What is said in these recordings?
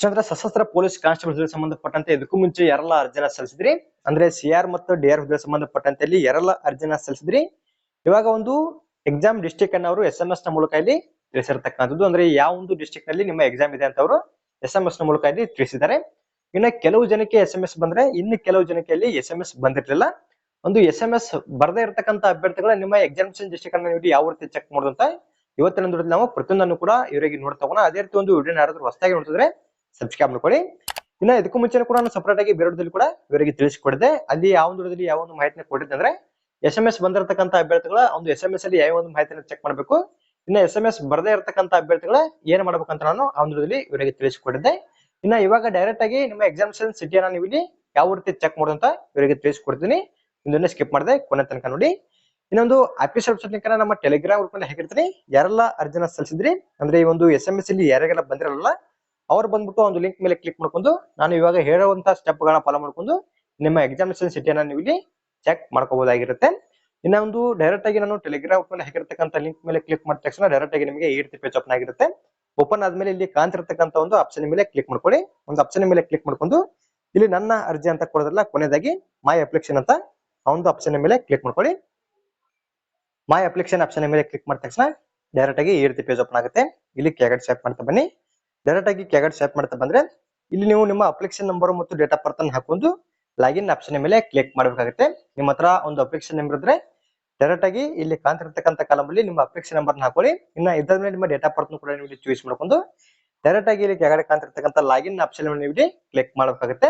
ಚಂದ್ರ ಸಶಸ್ತ್ರ police constable ಸಂಬಂಧಪಟ್ಟಂತೆ ಇದಕ್ಕೂ ಮುಂಚೆ ಯಾರೆಲ್ಲ ಅರ್ಜಿನ ಸಲ್ಲಿಸಿದ್ರಿ. ಅಂದ್ರೆ ಸಿ ಆರ್ ಮತ್ತು ಡಿ ಆರ್ ಹುದ್ದೆ ಸಂಬಂಧಪಟ್ಟಂತೆ ಇಲ್ಲಿ ಯಾರೆಲ್ಲ ಅರ್ಜಿನ ಸಲ್ಲಿಸಿದ್ರಿ. ಇವಾಗ ಒಂದು ಎಕ್ಸಾಮ್ ಡಿಸ್ಟಿಕ್ ಅನ್ನ ಅವರು ಎಸ್ ಎಂ ಎಸ್ನ ಮೂಲಕ ಇಲ್ಲಿ ತಿಳಿಸಿರ್ತಕ್ಕಂಥದ್ದು. ಅಂದ್ರೆ ಯಾವ ಒಂದು ಡಿಸ್ಟಿಕ್ನಲ್ಲಿ ನಿಮ್ಮ ಎಕ್ಸಾಮ್ ಇದೆ ಅಂತ ಅವರು ಎಸ್ ಎಂ ಎಸ್ನ ಮೂಲಕ ಇಲ್ಲಿ ತಿಳಿಸಿದ್ದಾರೆ. ಇನ್ನ ಕೆಲವು ಜನಕ್ಕೆ ಎಸ್ ಎಂ ಎಸ್ ಬಂದ್ರೆ ಇನ್ನು ಕೆಲವು ಜನಕ್ಕೆ ಇಲ್ಲಿ ಎಸ್ ಎಂ ಎಸ್ ಬಂದಿರ್ಲಿಲ್ಲ. ಒಂದು ಎಸ್ ಎಂ ಎಸ್ ಬರದೇ ಇರತಕ್ಕಂತ ಅಭ್ಯರ್ಥಿಗಳ ನಿಮ್ಮ ಎಕ್ಸಾಮಿನೇಷನ್ ಡಿಸ್ಟಿಕ್ ಅನ್ನ ನೀವು ಯಾವ ರೀತಿ ಚೆಕ್ ಮಾಡೋದಂತ ಇವತ್ತಿನ ದುಡ್ಡು ನಾವು ಪ್ರತಿಯೊಂದನ್ನು ಕೂಡ ಇವರಿಗೆ ನೋಡ್ತಾ ಹೋಗೋಣ. ಅದೇ ರೀತಿ ಒಂದು ವಿಡಿಯೋ ಯಾರಾದ್ರೂ ಹೊಸದಾಗಿ ನೋಡ್ತಿದ್ರೆ ಸಬ್ಸ್ಕ್ರೈಬ್ ಮಾಡ್ಕೊಳ್ಳಿ ಇನ್ನ ಇದಕ್ಕೂ ಮುಂಚೆ ಕೂಡ ನಾನು ಸಪರೇಟ್ ಆಗಿ ಬೇರೆಡದಲ್ಲಿ ಕೂಡ ಇವರಿಗೆ ತಿಳಿಸಿಕೊಡಿದೆ. ಅಲ್ಲಿ ಯಾವ ದೂರದಲ್ಲಿ ಯಾವ ಒಂದು ಮಾಹಿತಿನ ಕೊಟ್ಟಿದ್ದೆ ಅಂದ್ರೆ ಎಸ್ ಎಂ ಎಸ್ ಬಂದಿರತಕ್ಕಂತ ಅಭ್ಯರ್ಥಿಗಳ ಒಂದು ಎಸ್ ಎಂ ಎಸ್ ಅಲ್ಲಿ ಯಾವ ಒಂದು ಮಾಹಿತಿನ ಚೆಕ್ ಮಾಡಬೇಕು. ಇನ್ನ ಎಸ್ ಎಂ ಎಸ್ ಬರದೇ ಇರತಕ್ಕಂತ ಅಭ್ಯರ್ಥಿಗಳ ಏನ್ ಮಾಡಬೇಕಂತ ನಾನು ಆ ಒಂದು ವಿಡಿಯೋದಲ್ಲಿ ಇವರಿಗೆ ತಿಳಿಸಿಕೊಟ್ಟಿದ್ದೆ ಇನ್ನ ಇವಾಗ ಡೈರೆಕ್ಟ್ ಆಗಿ ನಿಮ್ಮ ಎಕ್ಸಾಮಿನೇಷನ್ ಸಿಟಿಯನ್ನ ನೀವು ಇಲ್ಲಿ ಯಾವ ರೀತಿ ಚೆಕ್ ಮಾಡೋದು ಅಂತ ಇವರಿಗೆ ತಿಳಿಸ್ಕೊಡ್ತೀನಿ. ಇದನ್ನೇ ಸ್ಕಿಪ್ ಮಾಡಿದೆ, ಕೊನೆ ತನಕ ನೋಡಿ. ಇನ್ನೊಂದು ಅಫಿಷಿಯಲ್ ವೆಬ್ಸೈಟ್ ನಮ್ಮ ಟೆಲಿಗ್ರಾಮ್ ಗ್ರೂಪ್ನಲ್ಲಿ ಹೇಗಿರ್ತೀನಿ? ಯಾರೆಲ್ಲ ಅರ್ಜಿನ ಸಲ್ಲಿಸಿದ್ರಿ? ಅಂದ್ರೆ ಈ ಒಂದು ಎಸ್ ಎಂ ಎಸ್ ಇಲ್ಲಿ ಯಾರಿಗೆಲ್ಲ ಬಂದಿರಲ್ಲ ಅವ್ರು ಬಂದ್ಬಿಟ್ಟು ಒಂದು ಲಿಂಕ್ ಮೇಲೆ ಕ್ಲಿಕ್ ಮಾಡ್ಕೊಂಡು ನಾನು ಇವಾಗ ಹೇಳುವಂತ ಸ್ಟೆಪ್ ಗಳನ್ನ ಫಾಲೋ ಮಾಡ್ಕೊಂಡು ನಿಮ್ಮ ಎಕ್ಸಾಮಿನೇಷನ್ ಸಿಟಿಯನ್ನ ನೀವು ಇಲ್ಲಿ ಚೆಕ್ ಮಾಡ್ಕೋಬಹುದಾಗಿರುತ್ತೆ ಇನ್ನೊಂದು ಡೈರೆಕ್ಟ್ ಆಗಿ ನಾನು ಟೆಲಿಗ್ರಾಮ್ ಮೇಲೆ ಹಾಕಿರ್ತಕ್ಕಂಥ ಲಿಂಕ್ ಮೇಲೆ ಕ್ಲಿಕ್ ಮಾಡಿದ ತಕ್ಷಣ ಡೈರೆಕ್ಟ್ ಆಗಿ ನಿಮಗೆ ಈ ರೀತಿ ಪೇಜ್ ಓಪನ್ ಆಗಿರುತ್ತೆ. ಓಪನ್ ಆದ್ಮೇಲೆ ಇಲ್ಲಿ ಕಾಣ್ತಿರ್ತಕ್ಕಂಥ ಒಂದು ಆಪ್ಷನ್ ಮೇಲೆ ಕ್ಲಿಕ್ ಮಾಡ್ಕೊಳ್ಳಿ. ಒಂದು ಆಪ್ಷನ್ ಮೇಲೆ ಕ್ಲಿಕ್ ಮಾಡ್ಕೊಂಡು ಇಲ್ಲಿ ನನ್ನ ಅರ್ಜಿ ಅಂತ ಕೊಡೋದ್ರಲ್ಲ ಕೊನೆಯದಾಗಿ ಮೈ ಅಪ್ಲಿಕೇಶನ್ ಅಂತ ಆ ಒಂದು ಆಪ್ಷನ್ ಮೇಲೆ ಕ್ಲಿಕ್ ಮಾಡ್ಕೊಳ್ಳಿ. ಮೈ ಅಪ್ಲಿಕೇಶನ್ ಆಪ್ಷನ್ ಮೇಲೆ ಕ್ಲಿಕ್ ಮಾಡಿದ ತಕ್ಷಣ ಡೈರೆಕ್ಟ್ ಆಗಿ ಈ ರೀತಿ ಪೇಜ್ ಓಪನ್ ಆಗುತ್ತೆ. ಇಲ್ಲಿ ಕೆಳಗಡೆ ಸ್ಟೆಪ್ ಮಾಡ್ತಾ ಬನ್ನಿ. ಡೈರೆಕ್ಟ್ ಆಗಿ ಕೆಗಡ್ ಸ್ವಾಪ್ ಮಾಡ್ತಾ ಬಂದ್ರೆ, ಇಲ್ಲಿ ನೀವು ನಿಮ್ಮ ಅಪ್ಲಿಕೇಶನ್ ನಂಬರ್ ಮತ್ತು ಡೇಟ್ ಆಫ್ ಬರ್ತ್ ಹಾಕೊಂಡು ಲಾಗಿನ್ ಆಪ್ಷನ್ ಮೇಲೆ ಕ್ಲಿಕ್ ಮಾಡಬೇಕಾಗುತ್ತೆ. ನಿಮ್ಮ ಹತ್ರ ಒಂದು ಅಪ್ಲಿಕೇಶನ್ ನಂಬರ್ ಇದ್ರೆ ಡೈರೆಕ್ಟ್ ಆಗಿ ಇಲ್ಲಿ ಕಾಣ್ತಿರ್ತಕ್ಕಂಥ ಕಾಲಮಲ್ಲಿ ನಿಮ್ಮ ಅಪ್ಲಿಕೇಶನ್ ನಂಬರ್ ಹಾಕೊಳ್ಳಿ. ಇನ್ನ ಇದ್ರ ಮೇಲೆ ನಿಮ್ಮ ಡೇಟ್ ಆಫ್ ಬರ್ತ್ ಕೂಡ ನೀವು ಚೂಸ್ ಮಾಡ್ಕೊಂಡು ಡೈರೆಕ್ಟ್ ಆಗಿ ಇಲ್ಲಿ ಕೆಳಗಡೆ ಕಾಣ್ತಿರ್ತಕ್ಕಂಥ ಲಾಗಿನ್ ಆಪ್ಷನ್ ಮೇಲೆ ನೀವು ಕ್ಲಿಕ್ ಮಾಡಬೇಕಾಗುತ್ತೆ.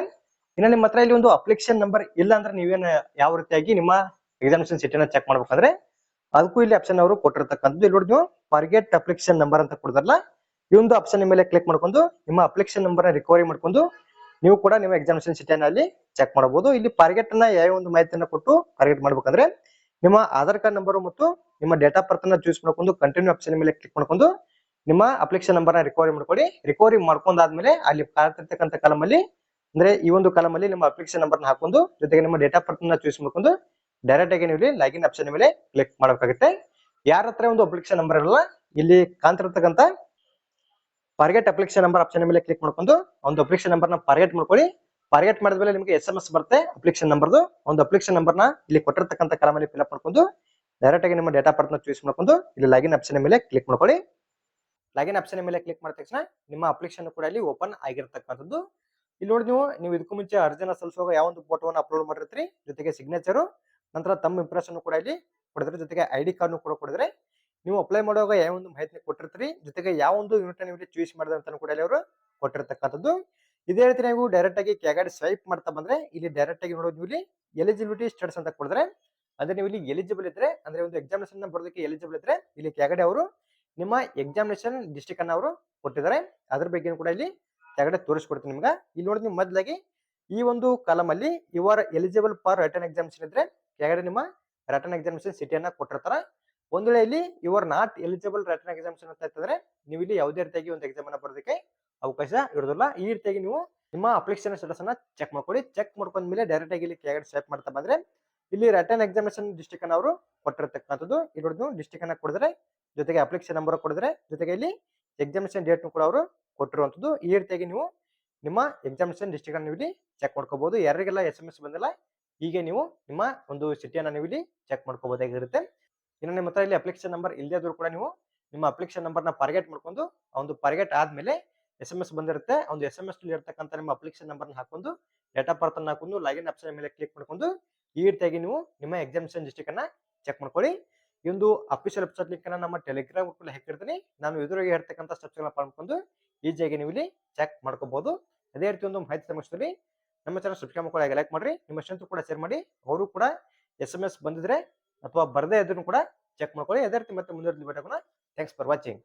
ಇನ್ನ ನಿಮ್ಮ ಹತ್ರ ಇಲ್ಲಿ ಒಂದು ಅಪ್ಲಿಕೇಶನ್ ನಂಬರ್ ಇಲ್ಲ ಅಂದ್ರೆ ನೀವೇನ ಯಾವ ರೀತಿಯಾಗಿ ನಿಮ್ಮ ಎಕ್ಸಾಮಿನೇಷನ್ ಸಿಟಿನ ಚೆಕ್ ಮಾಡ್ಬೇಕಂದ್ರೆ, ಅದಕ್ಕೂ ಇಲ್ಲಿ ಆಪ್ಷನ್ ಅವರು ಕೊಟ್ಟಿರ್ತಕ್ಕಂಥದ್ದು. ಇಲ್ಲಿ ನೋಡಿ ನೀವು ಫಾರ್ಗೆಟ್ ಅಪ್ಲಿಕೇಶನ್ ನಂಬರ್ ಅಂತ ಕೊಡ್ತಾರಲ್ಲ ಈ ಒಂದು ಆಪ್ಷನ್ ಮೇಲೆ ಕ್ಲಿಕ್ ಮಾಡ್ಕೊಂಡು ನಿಮ್ಮ ಅಪ್ಲಿಕೇಶನ್ ನಂಬರ್ ರಿಕವರಿ ಮಾಡ್ಕೊಂಡು ನೀವು ಕೂಡ ನಿಮ್ಮ ಎಕ್ಸಾಮಿನೇಷನ್ ಸಿಟಿಯನ್ನು ಅಲ್ಲಿ ಚೆಕ್ ಮಾಡಬಹುದು. ಇಲ್ಲಿ ಪಾರ್ಗೆಟ್ ಅನ್ನ ಯಾವ ಒಂದು ಮಾಹಿತಿಯನ್ನ ಕೊಟ್ಟು ಪಾರ್ಗೆಟ್ ಮಾಡ್ಬೇಕಂದ್ರೆ ನಿಮ್ಮ ಆಧಾರ್ ಕಾರ್ಡ್ ನಂಬರ್ ಮತ್ತು ನಿಮ್ಮ ಡೇಟ್ ಆಫ್ ಬರ್ತ್ ಅನ್ನ ಚೂಸ್ ಮಾಡ್ಕೊಂಡು ಕಂಟಿನ್ಯೂ ಆಪ್ಷನ್ ಮೇಲೆ ಕ್ಲಿಕ್ ಮಾಡ್ಕೊಂಡು ನಿಮ್ಮ ಅಪ್ಲಿಕೇಶನ್ ನಂಬರ್ನ ರಿಕವರಿ ಮಾಡ್ಕೊಳ್ಳಿ. ರಿಕವರಿ ಮಾಡ್ಕೊಂಡಾದ್ಮೇಲೆ ಅಲ್ಲಿ ಕಾಣ್ತಿರ್ತಕ್ಕಂಥ ಕಾಲಮ್ ಅಲ್ಲಿ ಅಂದ್ರೆ ಈ ಒಂದು ಕಾಲಮ್ ಅಲ್ಲಿ ನಿಮ್ಮ ಅಪ್ಲಿಕೇಶನ್ ನಂಬರ್ ಹಾಕೊಂಡು ಜೊತೆಗೆ ನಿಮ್ಮ ಡೇಟ್ ಆಫ್ ಬರ್ತ್ನ ಚೂಸ್ ಮಾಡ್ಕೊಂಡು ಡೈರೆಕ್ಟ್ ಆಗಿ ನೀವು ಲಾಗಿನ್ ಆಪ್ಷನ್ ಮೇಲೆ ಕ್ಲಿಕ್ ಮಾಡಬೇಕಾಗುತ್ತೆ. ಯಾರ ಹತ್ರ ಒಂದು ಅಪ್ಲಿಕೇಶನ್ ನಂಬರ್ ಇರಲ್ಲ, ಇಲ್ಲಿ ಕಾಣ್ತಿರ್ತಕ್ಕಂಥ ಫಾರ್ಗೆಟ್ ಅಪ್ಲಿಕೇಶನ್ ನಂಬರ್ ಆಪ್ಷನ್ ಮೇಲೆ ಕ್ಲಿಕ್ ಮಾಡ್ಕೊಂಡು ಒಂದು ಅಪ್ಲಿಕೇಶನ್ ನಂಬರ್ನ ಮಾಡ್ಕೊಳ್ಳಿ. ಮಾಡಿದ ಮೇಲೆ ನಿಮಗೆ ಎಸ್ ಎಂ ಎಸ್ ಬರುತ್ತೆ ಅಪ್ಲಿಕೇಶನ್ ನಂಬರ್ದು ಒಂದು ಅಪ್ಲಿಕೇಶನ್ ನಂಬರ್ನ ಇಲ್ಲಿ ಕೊಟ್ಟಿರ್ತಕ್ಕಂಥ ಕಾಲಮಲ್ಲಿ ಫಿಲ್ ಮಾಡ್ಕೊಂಡು ಡೈರೆಕ್ಟ್ ಆಗಿ ನಿಮ್ಮ ಡೇಟಾ ಪಾರ್ಟ್ನ ಚೂಸ್ ಮಾಡ್ಕೊಂಡು ಇಲ್ಲಿ ಲಾಗಿನ್ ಆಪ್ಷನ್ ಮೇಲೆ ಕ್ಲಿಕ್ ಮಾಡ್ಕೊಳ್ಳಿ. ಲಾಗಿನ್ ಆಪ್ಷನ್ ಮೇಲೆ ಕ್ಲಿಕ್ ಮಾಡಿದ ತಕ್ಷಣ ನಿಮ್ಮ ಅಪ್ಲಿಕೇಶನ್ ಕೂಡ ಇಲ್ಲಿ ಓಪನ್ ಆಗಿರತಕ್ಕಂಥದ್ದು. ಇಲ್ಲಿ ನೋಡಿ ನೀವು ನೀವು ಇದಕ್ಕೂ ಮುಂಚೆ ಅರ್ಜಿನ ಸಲ್ಲಿಸುವಾಗ ಯಾವ ಒಂದು ಫೋಟೋವನ್ನು ಅಪ್ಲೋಡ್ ಮಾಡಿರ್ತೀರಿ? ಜೊತೆಗೆ ಸಿಗ್ನೇಚರು ನಂತರ ತಮ್ಮ ಇಂಪ್ರೆಷನ್ ಕೂಡ ಇಲ್ಲಿ ಕೊಡಿದ್ರೆ ಜೊತೆಗೆ ಐ ಡಿ ಕಾರ್ಡ್ ಕೂಡ ಕೊಡಿದ್ರೆ ನೀವು ಅಪ್ಲೈ ಮಾಡುವಾಗ ಯಾವ ಒಂದು ಮಾಹಿತಿ ಕೊಟ್ಟಿರ್ತೀರಿ, ಜೊತೆಗೆ ಯಾವ ಒಂದು ಯೂನಿಟ್ ನೀವು ಚೂಸ್ ಮಾಡಿದ್ರೆ ಅಂತ ಕೂಡ ಇಲ್ಲಿ ಅವರು ಕೊಟ್ಟಿರ್ತಕ್ಕಂಥದ್ದು. ಇದೇ ರೀತಿ ನೀವು ಡೈರೆಕ್ಟ್ ಆಗಿ ಕೆಳಗಡೆ ಸ್ವೈಪ್ ಮಾಡ್ತಾ ಬಂದ್ರೆ, ಇಲ್ಲಿ ಡೈರೆಕ್ಟ್ ಆಗಿ ನೋಡೋದು ನೀವು ಇಲ್ಲಿ ಎಲಿಜಿಬಿಲಿಟಿ ಸ್ಟೇಟಸ್ ಅಂತ ಕೊಡಿದ್ರೆ ಅಂದ್ರೆ ನೀವು ಇಲ್ಲಿ ಎಲಿಜಿಬಲ್ ಇದ್ರೆ, ಅಂದ್ರೆ ಒಂದು ಎಕ್ಸಾಮಿನೇಷನ್ ಬರೋದಕ್ಕೆ ಎಲಿಜಿಬಲ್ ಇದ್ರೆ, ಇಲ್ಲಿ ಕೆಳಗಡೆ ಅವರು ನಿಮ್ಮ ಎಕ್ಸಾಮಿನೇಷನ್ ಡಿಸ್ಟಿಕ್ ಅನ್ನ ಅವರು ಕೊಟ್ಟಿದ್ದಾರೆ. ಅದ್ರ ಬಗ್ಗೆ ಕೂಡ ಇಲ್ಲಿ ಕೆಳಗಡೆ ತೋರಿಸ್ಕೊಡ್ತೀನಿ ನಿಮ್ಗೆ. ಇಲ್ಲಿ ನೋಡಿ ನೀವು ಮೊದಲಾಗಿ ಈ ಒಂದು ಕಾಲಮ್ ಅಲ್ಲಿ you are eligible for written examination ಇದ್ರೆ, ಕೆಳಗಡೆ ನಿಮ್ಮ ರಿಟರ್ನ್ ಎಕ್ಸಾಮಿನೇಷನ್ ಸಿಟಿಯನ್ನ ಕೊಟ್ಟಿರ್ತಾರ. ಒಂದ್ ವೇಳೆ ಇಲ್ಲಿ you're not eligible written examination ಅಂತ ಇರ್ತದ್ರೆ ನೀವು ಇಲ್ಲಿ ಯಾವುದೇ ರೀತಿಯಾಗಿ ಒಂದು ಎಕ್ಸಾಮ್ ಅನ್ನ ಬರೋದಕ್ಕೆ ಅವಕಾಶ ಇರೋದಿಲ್ಲ ಈ ರೀತಿಯಾಗಿ ನೀವು ನಿಮ್ಮ ಅಪ್ಲಿಕೇಶನ್ ಸ್ಟೇಟಸ್ ಅನ್ನ ಚೆಕ್ ಮಾಡ್ಕೊಳ್ಳಿ. ಚೆಕ್ ಮಾಡ್ಕೊಂಡ್ಮೇಲೆ ಡೈರೆಕ್ಟ್ ಆಗಿ ಇಲ್ಲಿ ಕೆಳಗಡೆ ಸ್ವೈಪ್ ಮಾಡ್ತಾ ಬಂದ್ರೆ, ಇಲ್ಲಿ ರಿಟರ್ನ್ ಎಕ್ಸಾಮಿನೇಷನ್ ಡಿಸ್ಟಿಕ್ ಅನ್ನ ಅವರು ಕೊಟ್ಟಿರತಕ್ಕಂಥದ್ದು. ನೀವು ಡಿಸ್ಟಿಕ್ ಅನ್ನ ಕೊಡಿದ್ರೆ, ಜೊತೆಗೆ ಅಪ್ಲಿಕೇಶನ್ ನಂಬರ್ ಕೊಡಿದ್ರೆ, ಜೊತೆಗೆ ಇಲ್ಲಿ ಎಕ್ಸಾಮಿನೇಷನ್ ಡೇಟ್ ಕೂಡ ಅವರು ಕೊಟ್ಟಿರುವಂಥದ್ದು. ಈ ರೀತಿಯಾಗಿ ನೀವು ನಿಮ್ಮ ಎಕ್ಸಾಮಿನೇಷನ್ ಡಿಸ್ಟಿಕ್ ಅನ್ನು ಇಲ್ಲಿ ಚೆಕ್ ಮಾಡ್ಕೋಬಹುದು ಯಾರಿಗೆಲ್ಲ ಎಸ್ ಎಂ ಎಸ್ ಬಂದಿಲ್ಲ, ಹೀಗೆ ನೀವು ನಿಮ್ಮ ಒಂದು ಸಿಟಿಯನ್ನು ನೀವು ಇಲ್ಲಿ ಚೆಕ್ ಮಾಡ್ಕೋಬಹುದಾಗಿರುತ್ತೆ ಇನ್ನು ನಿಮ್ಮ ಹತ್ರ ಇಲ್ಲಿ ಅಪ್ಲಿಕೇಶನ್ ನಂಬರ್ ಇಲ್ಲದೇ ಕೂಡ ನೀವು ನಿಮ್ಮ ಅಪ್ಲಿಕೇಶನ್ ನಂಬರ್ನ ಫಾರ್ಗೆಟ್ ಮಾಡ್ಕೊಂಡು, ಆ ಒಂದು ಫಾರ್ಗೆಟ್ ಆದ್ಮೇಲೆ ಎಸ್ ಎಂ ಎಸ್ ಬಂದಿರುತ್ತೆ ಒಂದು ಎಸ್ ಎಂ ಎಸ್ ಇರ್ತಕ್ಕಂಥ ನಿಮ್ಮ ಅಪ್ಲಿಕೇಶನ್ ನಂಬರ್ನ ಹಾಕೊಂಡು ಡೇಟ್ ಆಫ್ ಬರ್ತ್ ಅನ್ನ ಹಾಕೊಂಡು ಲಾಗಿನ್ ಆಪ್ಷನ್ ಮೇಲೆ ಕ್ಲಿಕ್ ಮಾಡ್ಕೊಂಡು, ಈ ರೀತಿಯಾಗಿ ನೀವು ನಿಮ್ಮ ಎಕ್ಸಾಮಿನೇಷನ್ ಡಿಸ್ಟಿಕ್ ಅನ್ನ ಚೆಕ್ ಮಾಡ್ಕೊಳ್ಳಿ. ಈ ಒಂದು ಅಫಿಷಿಯಲ್ ವೆಬ್ಸೈಟ್ ಲಿಂಕ್ ಅನ್ನ ನಮ್ಮ ಟೆಲಿಗ್ರಾಮ್ ಅಲ್ಲಿ ಹಾಕಿರ್ತೀನಿ. ನಾನು ಎದುರಿಗೆ ಹೇಳ್ತಕ್ಕಂಥ ಸ್ಟೆಪ್ಸ್ ಗಳನ್ನ ಮಾಡ್ಕೊಂಡು ಈಜಿಯಾಗಿ ನೀವು ಇಲ್ಲಿ ಚೆಕ್ ಮಾಡ್ಕೋಬಹುದು ಅದೇ ರೀತಿ ಒಂದು ಮಾಹಿತಿ ಸಮಸ್ಯೆಯಲ್ಲಿ ನಮ್ಮ ಚಾನಲ್ ಸಬ್ಸ್ಕ್ರೈಬ್ ಮಾಡ್ಕೊಳ್ಳಿ ಲೈಕ್ ಮಾಡ್ರಿ. ನಿಮ್ಮ ಸ್ನೇಹಿತರು ಕೂಡ ಶೇರ್ ಮಾಡಿ, ಅವರು ಕೂಡ ಎಸ್ ಎಂ ಎಸ್ ಬಂದಿದ್ರೆ ಅಥವಾ ಬರದೇ ಇದ್ರೂ ಕೂಡ ಚೆಕ್ ಮಾಡ್ಕೊಳ್ಳಿ. ಅದೇ ರೀತಿ ಮತ್ತೆ ಕೂಡ ಥ್ಯಾಂಕ್ಸ್ ಫಾರ್ ವಾಚಿಂಗ್